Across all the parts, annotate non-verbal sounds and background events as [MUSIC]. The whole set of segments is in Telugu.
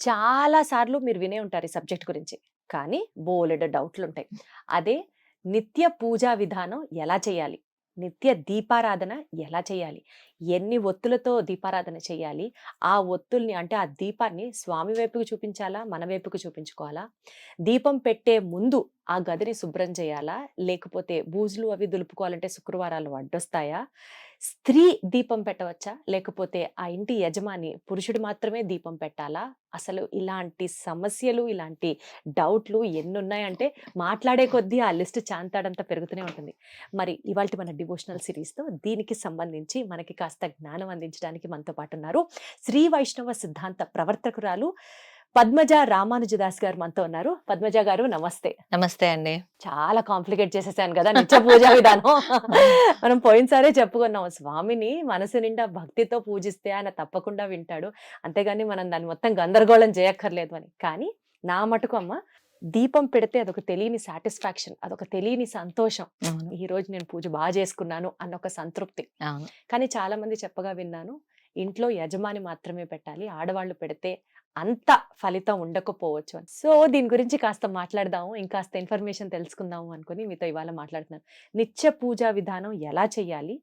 చాలా సార్లు మీరు వినే ఉంటారు ఈ సబ్జెక్ట్ గురించి. కానీ బోలెడ్ డౌట్లు ఉంటాయి అదే నిత్య పూజా విధానం ఎలా చేయాలి? నిత్య దీపారాధన ఎలా చేయాలి? ఎన్ని ఒత్తులతో దీపారాధన చేయాలి? ఆ ఒత్తుల్ని అంటే ఆ దీపాన్ని స్వామి వైపుకు చూపించాలా? మన వైపుకు చూపించుకోవాలా? దీపం పెట్టే ముందు ఆ గదిని శుభ్రం చేయాలా? లేకపోతే బూజులు అవి దులుపుకోవాలంటే శుక్రవారాలు అడ్డొస్తాయా స్త్రీ దీపం పెట్టవచ్చా? లేకపోతే ఆ ఇంటి యజమాని పురుషుడు మాత్రమే దీపం పెట్టాలా? అసలు ఇలాంటి సమస్యలు ఇలాంటి డౌట్లు ఎన్ని ఉన్నాయంటే మాట్లాడే కొద్దీ ఆ లిస్ట్ చాంతాడంతా పెరుగుతూనే ఉంటుంది. మరి ఇవాళ మన డివోషనల్ సిరీస్తో దీనికి సంబంధించి మనకి కాస్త జ్ఞానం అందించడానికి మనతో పాటు ఉన్నారు శ్రీ వైష్ణవ సిద్ధాంత ప్రవర్తకురాలు పద్మజ రామానుజదాస్ గారు మనతో ఉన్నారు. పద్మజ గారు నమస్తే. నమస్తే అండి. చాలా కాంప్లికేట్ చేసేసాను కదా నిత్య పూజా విధానం. మనం పోయినసారే చెప్పుకున్నాం స్వామిని మనసు నిండా భక్తితో పూజిస్తే ఆయన తప్పకుండా వింటాడు. అంతేగాని మనం దాన్ని మొత్తం గందరగోళం చేయక్కర్లేదు అని. కానీ నా మటుకు అమ్మ దీపం పెడితే అదొక తెలియని సాటిస్ఫాక్షన్ అదొక తెలియని సంతోషం. ఈ రోజు నేను పూజ బాగా చేసుకున్నాను అన్న ఒక సంతృప్తి. కానీ చాలా మంది చెప్పగా విన్నాను ఇంట్లో యజమాని మాత్రమే పెట్టాలి ఆడవాళ్ళు పెడితే అంత ఫలితం ఉండకపోవచ్చు అని. సో దీని గురించి కాస్త మాట్లాడదాము ఇంకాస్త ఇన్ఫర్మేషన్ తెలుసుకుందాము అనుకుని మీతో ఇవాళ మాట్లాడుతున్నాను. నిత్య పూజా విధానం ఎలా చేయాలి.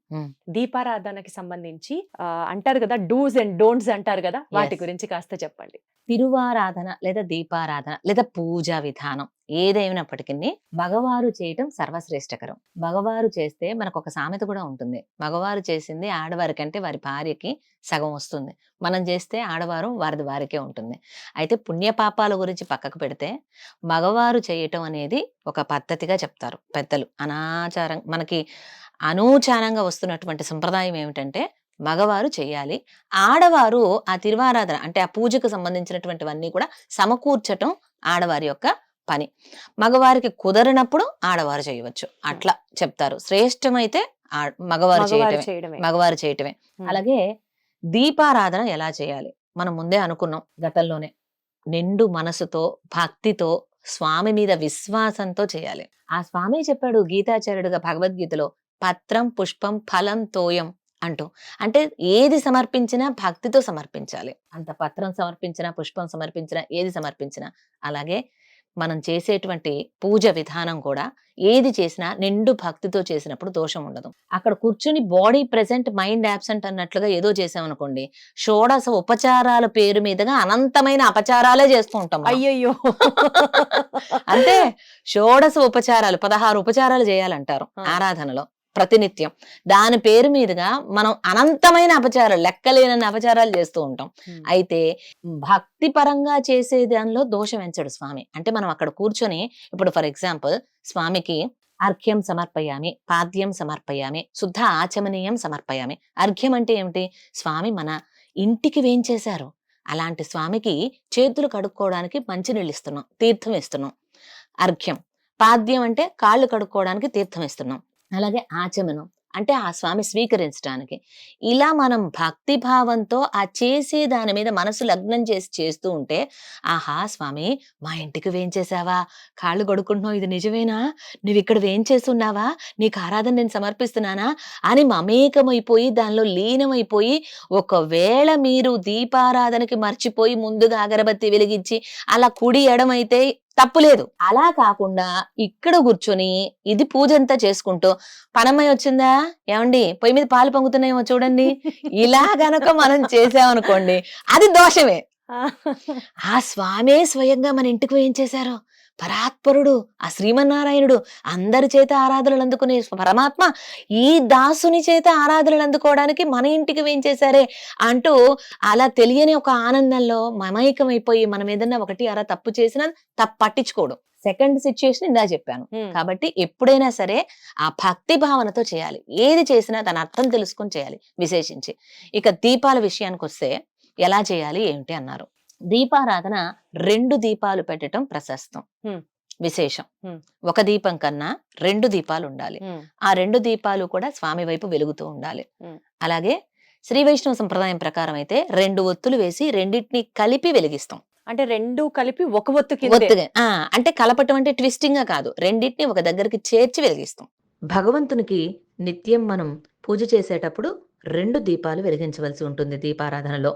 దీపారాధనకి సంబంధించి అంటారు కదా డూస్ అండ్ డోంట్స్ అంటారు కదా వాటి. గురించి కాస్త చెప్పండి. తిరువారాధన లేదా దీపారాధన లేదా పూజా విధానం. ఏదైనప్పటికీ మగవారు చేయటం సర్వశ్రేష్టకరం. మగవారు చేస్తే మనకు ఒక సామెత కూడా ఉంటుంది. మగవారు చేసింది ఆడవారి కంటే వారి భార్యకి సగం వస్తుంది. మనం చేస్తే ఆడవారు వారిది వారికే ఉంటుంది. అయితే పుణ్యపాపాల గురించి పక్కకు పెడితే మగవారు చేయటం అనేది ఒక పద్ధతిగా చెప్తారు పెద్దలు. అనాచారం మనకి అనూచారంగా వస్తున్నటువంటి సంప్రదాయం ఏమిటంటే మగవారు చేయాలి. ఆడవారు ఆ తిరువారాధన అంటే ఆ పూజకు సంబంధించినటువంటివన్నీ కూడా సమకూర్చటం ఆడవారి యొక్క పని. మగవారికి కుదరనప్పుడు ఆడవారు చేయవచ్చు. అట్లా చెప్తారు. శ్రేష్టమైతే మగవారు మగవారు చేయటమే. మగవారు చేయటమే. అలాగే దీపారాధన ఎలా చేయాలి? మనం ముందే అనుకున్నాం గతంలోనే. నిండు మనసుతో భక్తితో స్వామి మీద విశ్వాసంతో చేయాలి. ఆ స్వామి చెప్పాడు గీతాచార్యుడుగా భగవద్గీతలో పత్రం పుష్పం ఫలం తోయం అంటూ. అంటే ఏది సమర్పించినా భక్తితో సమర్పించాలి. అంత పత్రం సమర్పించినా పుష్పం సమర్పించినా ఏది సమర్పించినా. అలాగే మనం చేసేటువంటి పూజ విధానం కూడా ఏది చేసినా నిండు భక్తితో చేసినప్పుడు దోషం ఉండదు అక్కడ కూర్చుని బాడీ ప్రెసెంట్ మైండ్ యాబ్సెంట్ అన్నట్లుగా ఏదో చేసామనుకోండి షోడశ ఉపచారాల పేరు మీదుగా అనంతమైన అపచారాలే చేస్తూ ఉంటాం. అయ్యయ్యో అంటే షోడశ ఉపచారాలు పదహారు ఉపచారాలు చేయాలంటారు. ఆరాధనలో ప్రతినిత్యం. దాని పేరు మీదుగా మనం అనంతమైన అపచారాలు లెక్కలేనన్ని అపచారాలు చేస్తూ ఉంటాం. అయితే భక్తి పరంగా చేసే దానిలో దోషం ఎంచడు స్వామి. అంటే మనం అక్కడ కూర్చొని ఇప్పుడు ఫర్ ఎగ్జాంపుల్ స్వామికి అర్ఘ్యం సమర్పయామి పాద్యం సమర్పయామి శుద్ధ ఆచమనీయం సమర్పయామి. అర్ఘ్యం అంటే ఏమిటి? స్వామి మన ఇంటికి వేంచేశారు. అలాంటి స్వామికి చేతులు కడుక్కోవడానికి మంచినీళ్ళు ఇస్తున్నాం తీర్థం ఇస్తున్నాం. అర్ఘ్యం. పాద్యం అంటే కాళ్ళు కడుక్కోవడానికి తీర్థం ఇస్తున్నాం. అలాగే ఆచమనం. అంటే ఆ స్వామి స్వీకరించడానికి ఇలా మనం భక్తి భావంతో ఆ చేసే దాని మీద మనసు లగ్నం చేసి చేస్తూ ఉంటే ఆహా స్వామి మా ఇంటికి వేయించేసావా కాళ్ళు కొడుకుంటున్నావు ఇది నిజమేనా? నువ్వు ఇక్కడ వేయించేస్తున్నావా నీకు ఆరాధన నేను సమర్పిస్తున్నానా? అని మమేకమైపోయి దానిలో లీనమైపోయి ఒకవేళ మీరు దీపారాధనకి మర్చిపోయి ముందుగా అగరబత్తి వెలిగించి అలా కుడి ఎడమైతే తప్పులేదు. అలా కాకుండా ఇక్కడ కూర్చొని ఇది పూజ అంతా చేసుకుంటూ పనమ్మాయి వచ్చిందా? ఏమండి? పొయ్యి మీద పాలు పొంగుతున్నాయేమో చూడండి. ఇలా గనక మనం చేసామనుకోండి అది దోషమే. ఆ. స్వామే స్వయంగా మన ఇంటికి ఏం చేశారు? పరాత్పరుడు ఆ శ్రీమన్నారాయణుడు అందరి చేత ఆరాధనలు అందుకునే పరమాత్మ ఈ దాసుని చేత ఆరాధనలు అందుకోవడానికి మన ఇంటికి వేయించేశారే అంటూ అలా తెలియని ఒక ఆనందంలో మమైకమైపోయి మనం ఏదన్నా ఒకటి అలా తప్పు చేసినా తప్పు పట్టించుకోడు. సెకండ్ సిచ్యుయేషన్ ఇందా చెప్పాను. కాబట్టి ఎప్పుడైనా సరే ఆ భక్తి భావనతో చేయాలి. ఏది చేసినా దాని అర్థం తెలుసుకొని చేయాలి విశేషించి. ఇక దీపాల విషయానికి వస్తే ఎలా చేయాలి ఏమిటి అన్నారు. దీపారాధన రెండు దీపాలు పెట్టడం ప్రశస్తం. విశేషం. ఒక దీపం కన్నా రెండు దీపాలు ఉండాలి. ఆ రెండు దీపాలు కూడా స్వామి వైపు వెలుగుతూ ఉండాలి. అలాగే శ్రీ వైష్ణవ సంప్రదాయం ప్రకారం అయితే రెండు ఒత్తులు వేసి రెండింటిని కలిపి వెలిగిస్తాం. అంటే రెండు కలిపి ఒక ఒత్తు ఒత్తుగా అంటే కలపటం అంటే ట్విస్టింగ్గా కాదు. రెండింటిని ఒక దగ్గరికి చేర్చి వెలిగిస్తాం. భగవంతునికి నిత్యం మనం పూజ చేసేటప్పుడు రెండు దీపాలు వెలిగించవలసి ఉంటుంది దీపారాధనలో.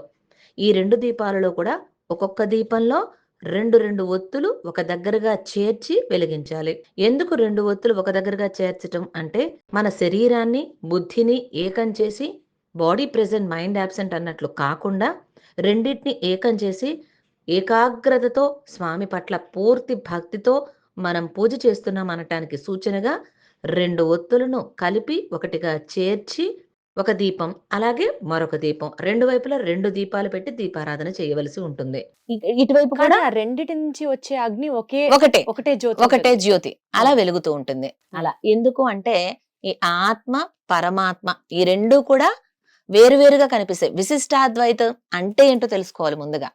ఈ రెండు దీపాలలో కూడా ఒక్కొక్క దీపంలో రెండు రెండు ఒత్తులు ఒక దగ్గరగా చేర్చి వెలిగించాలి. ఎందుకు రెండు ఒత్తులు ఒక దగ్గరగా చేర్చటం అంటే మన శరీరాన్ని బుద్ధిని ఏకం చేసి బాడీ ప్రెజెంట్ మైండ్ యాబ్సెంట్ అన్నట్లు కాకుండా రెండింటిని ఏకం చేసి ఏకాగ్రతతో స్వామి పట్ల పూర్తి భక్తితో మనం పూజ చేస్తున్నాం అనటానికి సూచనగా రెండు ఒత్తులను కలిపి ఒకటిగా చేర్చి ఒక దీపం అలాగే మరొక దీపం. రెండు వైపులా రెండు దీపాలు పెట్టి దీపారాధన చేయవలసి ఉంటుంది. ఇటువైపు కూడా రెండిటి నుంచి వచ్చే అగ్ని ఒకే ఒకటే ఒకటే జ్యోతి ఒకటే. జ్యోతి. అలా వెలుగుతూ ఉంటుంది. అలా. ఎందుకు అంటే ఈ ఆత్మ పరమాత్మ ఈ రెండు కూడా వేరువేరుగా కనిపిస్తాయి. విశిష్టాద్వైతం అంటే ఏంటో తెలుసుకోవాలి ముందుగా.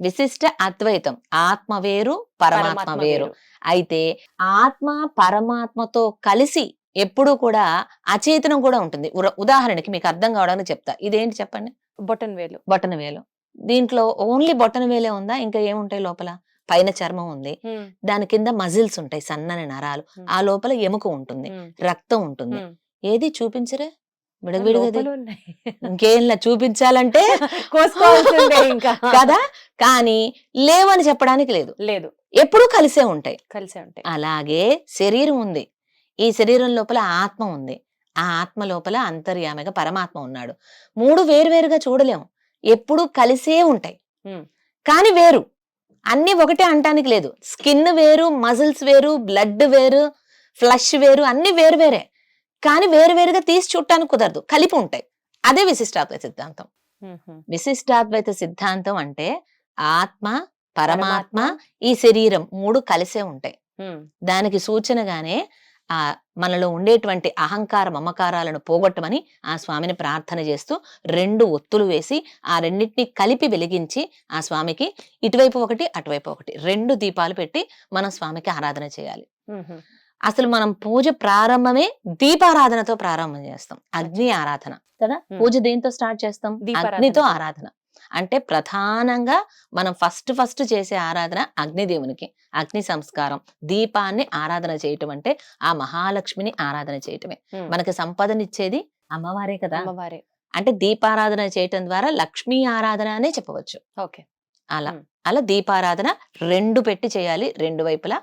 విశిష్ట అద్వైతం. ఆత్మ వేరు పరమాత్మ వేరు. అయితే ఆత్మ పరమాత్మతో కలిసి ఎప్పుడూ కూడా అచేతనం కూడా ఉంటుంది. ఉదాహరణకి మీకు అర్థం కావడానికి చెప్తా. ఇదేంటి చెప్పండి? బొటన్ వేలు. బొటన వేలు. దీంట్లో ఓన్లీ బొటన వేలే ఉందా? ఇంకా ఏముంటాయి లోపల? పైన చర్మం ఉంది. దాని కింద మజిల్స్ ఉంటాయి సన్నని నరాలు. ఆ లోపల ఎముక ఉంటుంది. రక్తం ఉంటుంది. ఏది చూపించరే? విడవిడిగది. లోపల ఉన్నాయి. ఇంకేం చూపించాలంటే [LAUGHS] ఇంకా. కదా? కానీ లేవని చెప్పడానికి లేదు. లేదు. ఎప్పుడూ కలిసే ఉంటాయి. కలిసే ఉంటాయి. అలాగే శరీరం ఉంది. ఈ శరీరం లోపల ఆత్మ ఉంది. ఆ ఆత్మ లోపల అంతర్యామిగా పరమాత్మ ఉన్నాడు. మూడు వేరువేరుగా చూడలేం. ఎప్పుడూ కలిసే ఉంటాయి. కానీ వేరు. అన్ని ఒకటే అంటానికి లేదు. స్కిన్ వేరు మజిల్స్ వేరు బ్లడ్ వేరు ఫ్లష్ వేరు అన్ని వేరు వేరే కానీ వేరు వేరుగా తీసి చూడటానికి కుదరదు. కలిపి ఉంటాయి. అదే విశిష్టాద్వైత సిద్ధాంతం. విశిష్టాద్వైత సిద్ధాంతం అంటే ఆత్మ పరమాత్మ. ఈ శరీరం మూడు కలిసే ఉంటాయి. దానికి సూచనగానే ఆ మనలో ఉండేటువంటి అహంకార మమకారాలను పోగొట్టమని ఆ స్వామిని ప్రార్థన చేస్తూ రెండు ఒత్తులు వేసి ఆ రెండింటిని కలిపి వెలిగించి ఆ స్వామికి ఇటువైపు ఒకటి అటువైపు ఒకటి రెండు దీపాలు పెట్టి మనం స్వామికి ఆరాధన చేయాలి. అసలు మనం పూజ ప్రారంభమే దీపారాధనతో ప్రారంభం చేస్తాం. అగ్ని ఆరాధన. కదా. పూజ దేంతో స్టార్ట్ చేస్తాం. అగ్నితో ఆరాధన. అంటే ప్రధానంగా మనం ఫస్ట్ ఫస్ట్ చేసే ఆరాధన అగ్నిదేవునికి అగ్ని సంస్కారం. దీపాన్ని ఆరాధన చేయటం అంటే ఆ మహాలక్ష్మిని ఆరాధన చేయటమే. మనకి సంపదనిచ్చేది అమ్మవారే కదా! అమ్మవారే. అంటే దీపారాధన చేయటం ద్వారా లక్ష్మీ ఆరాధన అనే చెప్పవచ్చు. ఓకే. అలా. అలా దీపారాధన రెండు పెట్టి చేయాలి. రెండు వైపులా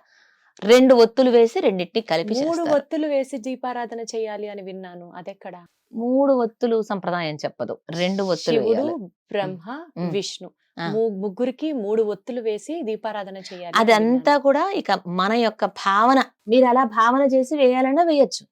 రెండు ఒత్తులు వేసి రెండింటిని కలిపి మూడు. ఒత్తులు వేసి దీపారాధన చేయాలి అని విన్నాను. అదెక్కడ? మూడు ఒత్తులు సంప్రదాయం చెప్పదు. రెండు ఒత్తులు. బ్రహ్మ. విష్ణు ముగ్గురికి మూడు ఒత్తులు వేసి దీపారాధన చేయాలి అదంతా కూడా ఇక మన యొక్క భావన. మీరు అలా భావన చేసి వేయాలన్నా వేయొచ్చు.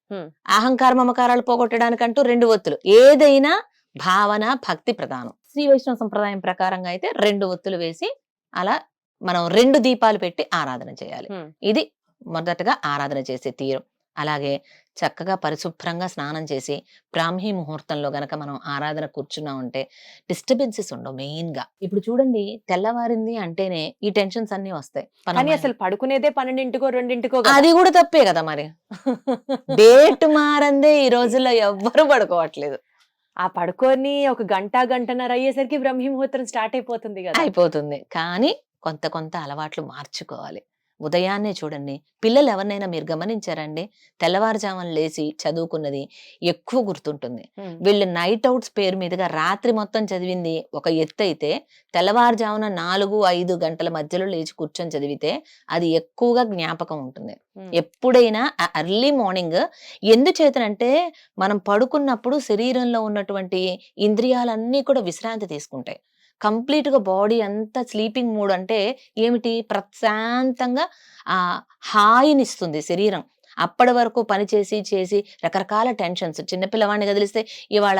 అహంకార మమకారాలు పోగొట్టడానికంటూ రెండు ఒత్తులు. ఏదైనా భావన భక్తి ప్రధానం. శ్రీ వైష్ణవ సంప్రదాయం ప్రకారంగా అయితే రెండు ఒత్తులు వేసి అలా మనం రెండు దీపాలు పెట్టి ఆరాధన చేయాలి. ఇది మొదటగా ఆరాధన చేసే తీరు. అలాగే చక్కగా పరిశుభ్రంగా స్నానం చేసి బ్రాహ్మీ ముహూర్తంలో గనక మనం ఆరాధన కూర్చున్నా ఉంటే డిస్టర్బెన్సెస్ ఉండవు మెయిన్గా ఇప్పుడు చూడండి తెల్లవారింది అంటేనే ఈ టెన్షన్స్ అన్ని వస్తాయి. కానీ. అసలు పడుకునేదే పన్నెండింటికో రెండింటికో. అది కూడా తప్పే కదా మరి. డేట్ మారందే ఈ రోజుల్లో ఎవ్వరు పడుకోవట్లేదు. ఆ పడుకొని ఒక గంట గంటన్నర అయ్యేసరికి బ్రహ్మీ ముహూర్తం స్టార్ట్ అయిపోతుంది కదా? అయిపోతుంది. కానీ కొంత కొంత అలవాట్లు మార్చుకోవాలి. ఉదయాన్నే చూడండి పిల్లలు ఎవరినైనా మీరు గమనించారండి? తెల్లవారుజామున లేచి చదువుకున్నది ఎక్కువ గుర్తుంటుంది. వీళ్ళు నైట్ అవుట్స్ పేరు మీదుగా రాత్రి మొత్తం చదివింది ఒక ఎత్తు అయితే తెల్లవారుజామున నాలుగు ఐదు గంటల మధ్యలో లేచి కూర్చొని చదివితే అది ఎక్కువగా జ్ఞాపకం ఉంటుంది. ఎప్పుడైనా అర్లీ మార్నింగ్ ఎందుచేతనంటే మనం పడుకున్నప్పుడు శరీరంలో ఉన్నటువంటి ఇంద్రియాలన్నీ కూడా విశ్రాంతి తీసుకుంటాయి. కంప్లీట్గా బాడీ అంతా స్లీపింగ్ మూడ్ అంటే ఏమిటి? ప్రశాంతంగా ఆ హాయినిస్తుంది శరీరం. అప్పటి వరకు పని చేసి చేసి రకరకాల టెన్షన్స్. చిన్నపిల్లవాడిని కదిలిస్తే ఇవాళ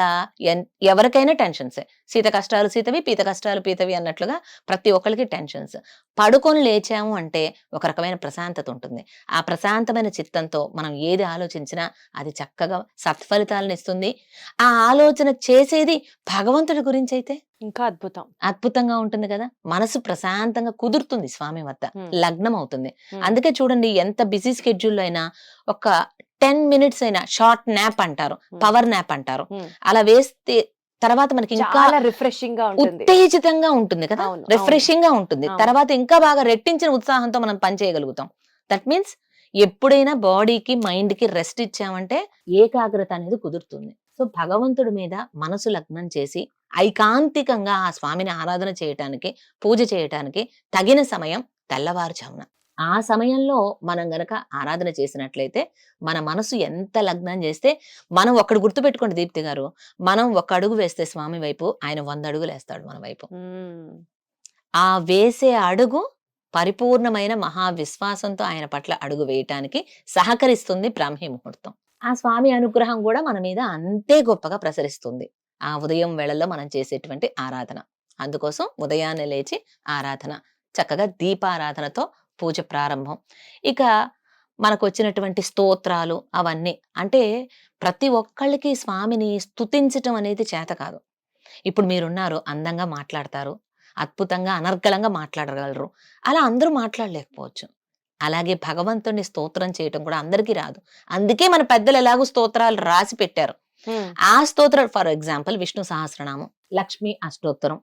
ఎవరికైనా టెన్షన్సే. సీత కష్టాలు సీతవి పీత కష్టాలు పీతవి అన్నట్లుగా ప్రతి ఒక్కరికి టెన్షన్స్. పడుకొని లేచాము అంటే ఒక రకమైన ప్రశాంతత ఉంటుంది. ఆ ప్రశాంతమైన చిత్తంతో మనం ఏది ఆలోచించినా అది చక్కగా సత్ఫలితాలను ఇస్తుంది. ఆ ఆలోచన చేసేది భగవంతుడి గురించి అయితే ఇంకా అద్భుతం. అద్భుతంగా ఉంటుంది కదా! మనసు ప్రశాంతంగా కుదురుతుంది స్వామి వద్ద. లగ్నం అవుతుంది. అందుకే చూడండి ఎంత బిజీ స్కెడ్యూల్ అయినా ఒక టెన్ మినిట్స్ అయినా షార్ట్ నాప్ అంటారు. పవర్ నాప్ అంటారు. అలా వేస్తే తర్వాత మనకి ఇంకా రిఫ్రెషింగ్గా ఉత్తేజితంగా ఉంటుంది కదా! రిఫ్రెషింగ్గా ఉంటుంది. తర్వాత ఇంకా బాగా రెట్టించిన ఉత్సాహంతో మనం పని చేయగలుగుతాం. దట్ మీన్స్ ఎప్పుడైనా బాడీకి మైండ్కి రెస్ట్ ఇచ్చామంటే ఏకాగ్రత అనేది కుదురుతుంది. సో భగవంతుడి మీద మనసు లగ్నం చేసి ఐకాంతికంగా ఆ స్వామిని ఆరాధన చేయటానికి పూజ చేయటానికి తగిన సమయం తెల్లవారుజామున. ఆ సమయంలో మనం గనక ఆరాధన చేసినట్లయితే మన మనసు ఎంత లగ్నం చేస్తే మనం ఒక్కడు గుర్తుపెట్టుకోండి దీప్తి గారు. మనం ఒక అడుగు వేస్తే స్వామి వైపు ఆయన వంద అడుగులు వేస్తాడు మన వైపు. ఆ వేసే అడుగు పరిపూర్ణమైన మహా విశ్వాసంతో ఆయన పట్ల అడుగు వేయటానికి సహకరిస్తుంది బ్రాహ్మీ ముహూర్తం. ఆ స్వామి అనుగ్రహం కూడా మన మీద అంతే గొప్పగా ప్రసరిస్తుంది. ఆ ఉదయం వేళల్లో మనం చేసేటువంటి ఆరాధన. అందుకోసం ఉదయాన్నే లేచి ఆరాధన. చక్కగా దీపారాధనతో పూజ ప్రారంభం. ఇక మనకు వచ్చినటువంటి స్తోత్రాలు అవన్నీ అంటే ప్రతి ఒక్కళ్ళకి స్వామిని స్తుతించటం అనేది చేత కాదు. ఇప్పుడు మీరున్నారు అందంగా మాట్లాడతారు అద్భుతంగా అనర్గళంగా మాట్లాడగలరు. అలా అందరూ మాట్లాడలేకపోవచ్చు. అలాగే భగవంతుడిని స్తోత్రం చేయటం కూడా అందరికీ రాదు. అందుకే మన పెద్దలు ఎలాగో స్తోత్రాలు రాసి పెట్టారు. ఆ స్తోత్రాలు ఫర్ ఎగ్జాంపుల్ విష్ణు సహస్రనామం లక్ష్మి అష్టోత్తరం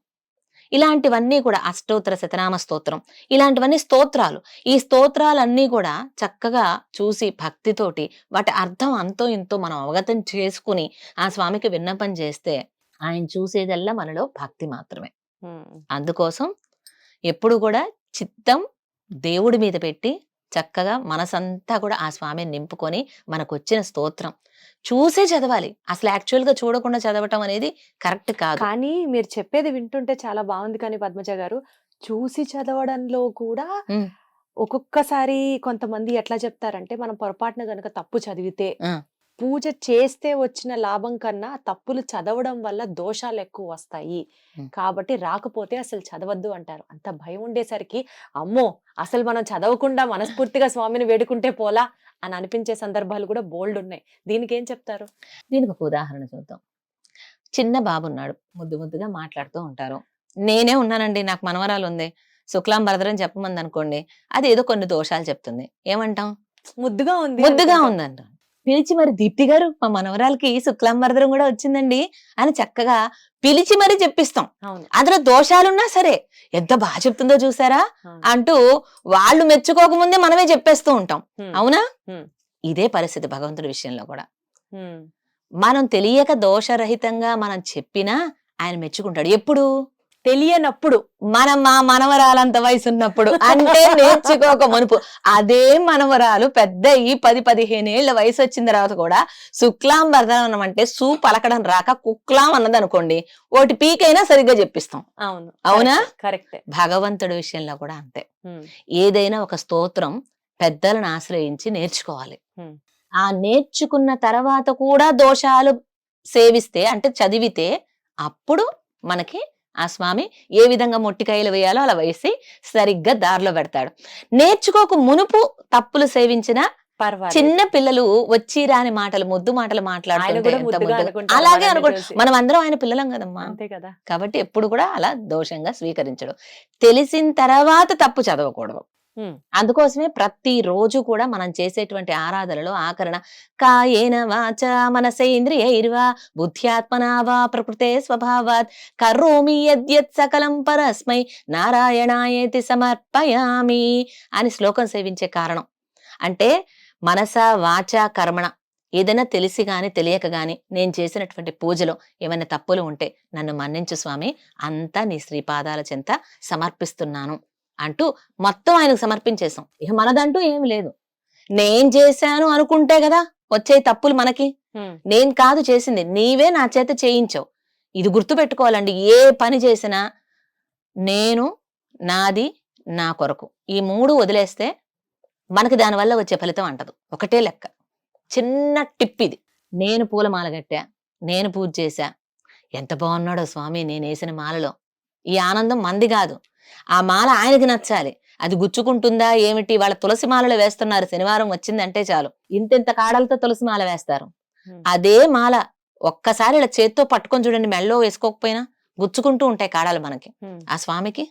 ఇలాంటివన్నీ కూడా అష్టోత్తర శతనామ స్తోత్రం ఇలాంటివన్నీ స్తోత్రాలు. ఈ స్తోత్రాలన్నీ కూడా చక్కగా చూసి భక్తితోటి వాటి అర్థం అంతో ఇంతో మనం అవగతం చేసుకుని ఆ స్వామికి విన్నపం చేస్తే ఆయన చూసేదల్లా మనలో భక్తి మాత్రమే. అందుకోసం ఎప్పుడు కూడా చిత్తం దేవుడి మీద పెట్టి చక్కగా మనసంతా కూడా ఆ స్వామిని నింపుకొని మనకు వచ్చిన స్తోత్రం చూసే చదవాలి అసలు యాక్చువల్గా చూడకుండా చదవటం అనేది కరెక్ట్ కాదు కానీ మీరు చెప్పేది వింటుంటే చాలా బాగుంది కానీ పద్మజ గారు చూసి చదవడంలో కూడా. ఒక్కొక్కసారి కొంతమంది ఎట్లా చెప్తారంటే మనం పొరపాటున గనక తప్పు చదివితే. పూజ చేస్తే వచ్చిన లాభం కన్నా తప్పులు చదవడం వల్ల దోషాలు ఎక్కువ వస్తాయి. కాబట్టి రాకపోతే అసలు చదవద్దు అంటారు. అంత భయం ఉండేసరికి అమ్మో! అసలు మనం చదవకుండా మనస్ఫూర్తిగా స్వామిని వేడుకుంటే పోలా అని అనిపించే సందర్భాలు కూడా బోల్డ్ ఉన్నాయి. దీనికి ఏం చెప్తారు? దీనికి ఒక ఉదాహరణ చూద్దాం. చిన్న బాబు ఉన్నాడు ముద్దు ముద్దుగా మాట్లాడుతూ ఉంటారు. నేనే ఉన్నానండి. నాకు మనవరాలు ఉంది. శుక్లాం భరదరం చెప్పమంది అనుకోండి. అది ఏదో కొన్ని దోషాలు చెప్తుంది. ఏమంటాం? ముద్దుగా ఉంది ముద్దుగా. ఉందంట. పిలిచి మరి దీప్తి గారు మా మనవరాలకి శుక్లాం భరదరం కూడా వచ్చిందండి. అని చక్కగా పిలిచి మరి చెప్పిస్తాం. అందులో దోషాలున్నా సరే ఎంత బాగా చెప్తుందో చూసారా. అంటూ వాళ్ళు మెచ్చుకోకముందే మనమే చెప్పేస్తూ ఉంటాం. అవునా. ఇదే పరిస్థితి భగవంతుడి విషయంలో కూడా. మనం తెలియక దోషరహితంగా మనం చెప్పినా ఆయన మెచ్చుకుంటాడు. ఎప్పుడు? తెలియనప్పుడు మనం మా మనవరాలంత వయసు ఉన్నప్పుడు అంటే నేర్చుకోక మునుపు. అదే మనవరాలు పెద్ద ఈ పది పదిహేను ఏళ్ళ వయసు వచ్చిన తర్వాత కూడా శుక్లాం భరతనం అంటే సూ పలకడం రాక కుక్లాం అన్నది అనుకోండి ఒకటి పీకైనా సరిగ్గా చెప్పిస్తాం. అవును. అవునా? కరెక్ట్ భగవంతుడి విషయంలో కూడా అంతే. ఏదైనా ఒక స్తోత్రం పెద్దలను ఆశ్రయించి నేర్చుకోవాలి. ఆ నేర్చుకున్న తర్వాత కూడా దోషాలు సేవిస్తే అంటే చదివితే అప్పుడు మనకి ఆ స్వామి ఏ విధంగా మొట్టికాయలు వేయాలో అలా వేసి సరిగ్గా దారిలో పెడతాడు. నేర్చుకోక మునుపు తప్పులు సేవించిన పర్వాలేదు. చిన్న పిల్లలు వచ్చి రాని మాటలు ముద్దు మాటలు మాట్లాడుతుంటే అలాగే మనల్ని అనుకో చూసి. మనం అందరం ఆయన పిల్లలం కదమ్మా. అంతే కదా. కాబట్టి ఎప్పుడు కూడా అలా దోషంగా స్వీకరించడం. తెలిసిన తర్వాత తప్పు చదవకూడదు. అందుకోసమే ప్రతి రోజు కూడా మనం చేసేటువంటి ఆరాధనలో ఆకరణ. కాయేన వాచ మనసేంద్రియైర్వా బుద్ధ్యాత్మనా వా ప్రకృతే స్వభావాత్. కరోమి యద్యత్ సకలం పరస్మై నారాయణాయేతి సమర్పయామి అని శ్లోకం సేవించే కారణం. అంటే మనస వాచ కర్మణ ఏదైనా తెలిసి గాని తెలియక గాని నేను చేసినటువంటి పూజలో ఏమైనా తప్పులు ఉంటే నన్ను మన్నించు స్వామి. అంతా నీ శ్రీపాదాల చెంత సమర్పిస్తున్నాను. అంటూ మొత్తం ఆయనకు సమర్పించేశాం. ఇక మనదంటూ ఏం లేదు. నేను చేశాను అనుకుంటే కదా వచ్చే తప్పులు మనకి. నేను కాదు చేసింది. నీవే నా చేత చేయించావు. ఇది గుర్తు పెట్టుకోవాలండి ఏ పని చేసినా నేను నాది నా కొరకు. ఈ మూడు వదిలేస్తే మనకి దానివల్ల వచ్చే ఫలితం అంటదు. ఒకటే లెక్క. చిన్న టిప్ ఇది. నేను పూలమాల కట్టా నేను పూజ చేశా. ఎంత బాగున్నాడో స్వామి నేను వేసిన మాలలో. ఈ ఆనందం మంది కాదు. ఆ మాల ఆయనకి నచ్చాలి. అది గుచ్చుకుంటుందా? ఏమిటి? వాళ్ళ తులసి మాలలు వేస్తున్నారు. శనివారం వచ్చిందంటే చాలు. ఇంతింత కాడలతో తులసి మాల వేస్తారు. అదే మాల ఒక్కసారి ఇలా చేత్తో పట్టుకొని చూడండి మెళ్ళో వేసుకోకపోయినా గుచ్చుకుంటూ ఉంటాయి కాడాలు మనకి. ఆ స్వామికి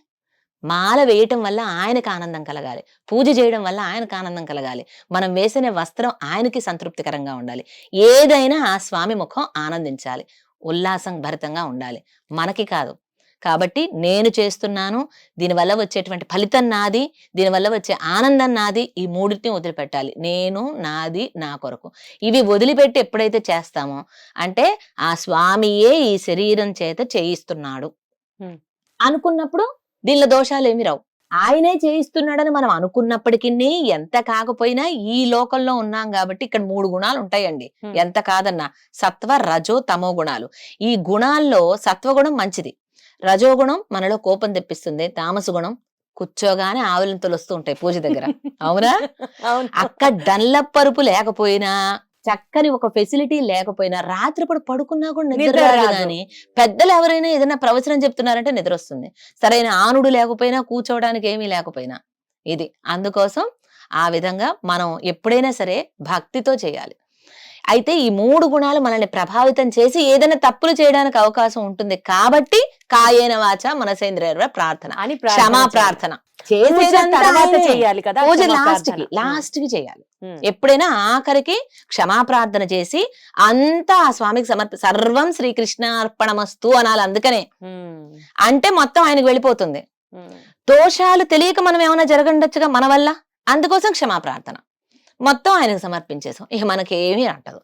మాల వేయటం వల్ల ఆయనకు ఆనందం కలగాలి. పూజ చేయడం వల్ల ఆయనకు ఆనందం కలగాలి. మనం వేసిన వస్త్రం ఆయనకి సంతృప్తికరంగా ఉండాలి. ఏదైనా ఆ స్వామి ముఖం ఆనందించాలి. ఉల్లాసం భరితంగా ఉండాలి. మనకి కాదు. కాబట్టి నేను చేస్తున్నాను దీనివల్ల వచ్చేటువంటి ఫలితం నాది దీనివల్ల వచ్చే ఆనందం నాది ఈ మూడింటిని వదిలిపెట్టాలి. నేను నాది నా కొరకు. ఇవి వదిలిపెట్టి ఎప్పుడైతే చేస్తామో అంటే ఆ స్వామియే ఈ శరీరం చేత చేయిస్తున్నాడు. అనుకున్నప్పుడు దీనిలో దోషాలు ఏమి రావు. ఆయనే చేయిస్తున్నాడని మనం అనుకున్నప్పటికీ ఎంత కాకపోయినా ఈ లోకంలో ఉన్నాం కాబట్టి ఇక్కడ మూడు గుణాలు ఉంటాయండి. ఎంత కాదన్నా సత్వ రజో తమో గుణాలు. ఈ గుణాల్లో సత్వగుణం మంచిది. రజోగుణం మనలో కోపం తెప్పిస్తుంది తామస గుణం కూర్చోగానే ఆవులను తొలుస్తూ ఉంటాయి పూజ దగ్గర. అవునా? అక్కడ డన్లప్ పరుపు లేకపోయినా చక్కని ఒక ఫెసిలిటీ లేకపోయినా రాత్రిపూట పడుకున్నా కూడా నిద్ర రాదు. కానీ పెద్దలు ఎవరైనా ఏదైనా ప్రవచనం చెప్తున్నారంటే నిద్ర వస్తుంది. సరైన ఆనుడు లేకపోయినా కూర్చోవడానికి ఏమీ లేకపోయినా ఇది. అందుకోసం ఆ విధంగా మనం ఎప్పుడైనా సరే భక్తితో చేయాలి. అయితే ఈ మూడు గుణాలు మనల్ని ప్రభావితం చేసి ఏదైనా తప్పులు చేయడానికి అవకాశం ఉంటుంది కాబట్టి కాయేన వాచ మనసేంద్రియ ప్రార్థన అని క్షమా. ప్రార్థన తర్వాత. చేయాలి కదా పూజ లాస్ట్కి ప్రార్థన. లాస్ట్కి చేయాలి. ఎప్పుడైనా ఆఖరికి క్షమాప్రార్థన చేసి అంతా ఆ స్వామికి సమర్ప సర్వం శ్రీకృష్ణ అర్పణమస్తు అనాలి అందుకనే. అంటే మొత్తం ఆయనకు వెళ్ళిపోతుంది. దోషాలు తెలియక మనం ఏమైనా జరగండొచ్చుగా మన వల్ల అందుకోసం క్షమాప్రార్థన మొత్తం ఆయనకు సమర్పించేసాం ఇక మనకేమీ అంటదు.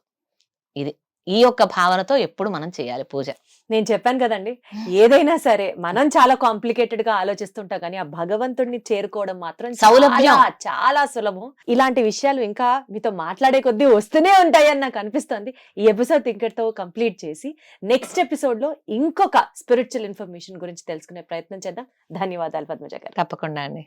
ఇది ఈ యొక్క భావనతో ఎప్పుడు మనం చేయాలి పూజ. నేను చెప్పాను కదండి ఏదైనా సరే మనం చాలా కాంప్లికేటెడ్గా ఆలోచిస్తుంటాం కానీ ఆ భగవంతుడిని చేరుకోవడం మాత్రం సౌలభ్యం. చాలా, చాలా సులభం. ఇలాంటి విషయాలు ఇంకా మీతో మాట్లాడే కొద్దీ వస్తూనే ఉంటాయని నాకు అనిపిస్తుంది. ఈ ఎపిసోడ్ ఇంకటితో కంప్లీట్ చేసి నెక్స్ట్ ఎపిసోడ్లో ఇంకొక స్పిరిచువల్ ఇన్ఫర్మేషన్ గురించి తెలుసుకునే ప్రయత్నం చేద్దాం. ధన్యవాదాలు పద్మజ గారు. తప్పకుండా అండి.